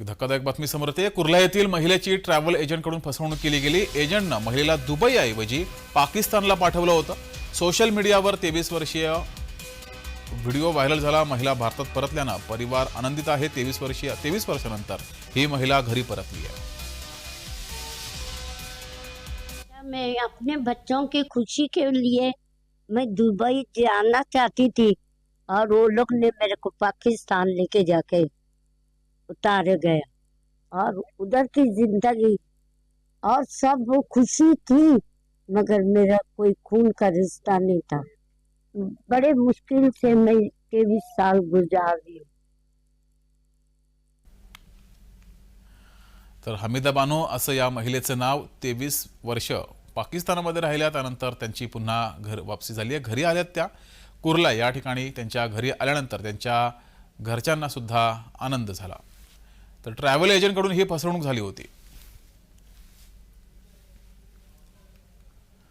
एक धक्कादायक बातमी समोर येते. कुर्ला येथील महिलेची ट्रॅव्हल एजंटकडून फसवणूक केली गेली. एजंटनं महिलेला दुबईऐवजी पाकिस्तानला पाठवलं होतं. सोशल मीडियावर तेवीस वर्षीय व्हिडिओ व्हायरल झाला. महिला भारतात परतल्यानं परिवार आनंदित आहे. तेवीस वर्षीय तेवीस वर्षानंतर ही महिला घरी परतली आहे. मैं अपने बच्चों की खुशी के लिए मैं दुबई जाना चाहती थी और वो लोग ने मेरे को पाकिस्तान लेके जाके उतार गया और उधर की जिंदगी और सब वो खुशी थी मगर मेरा कोई खून का रिश्ता नहीं था। बड़े मुश्किल से मैं तेईस साल गुजार दी तर हमीदा बानो असं या महिलेचं नाव तेवीस वर्ष पाकिस्तानामध्ये राहिल्या त्यानंतर त्यांची पुन्हा घर वापसी झाली आहे. घरी आल्यात त्या कुर्ला या ठिकाणी त्यांच्या घरी आल्यानंतर त्यांच्या घरच्यांना सुद्धा आनंद झाला. तर ट्रॅव्हल एजंटकडून ही फसवणूक झाली होती.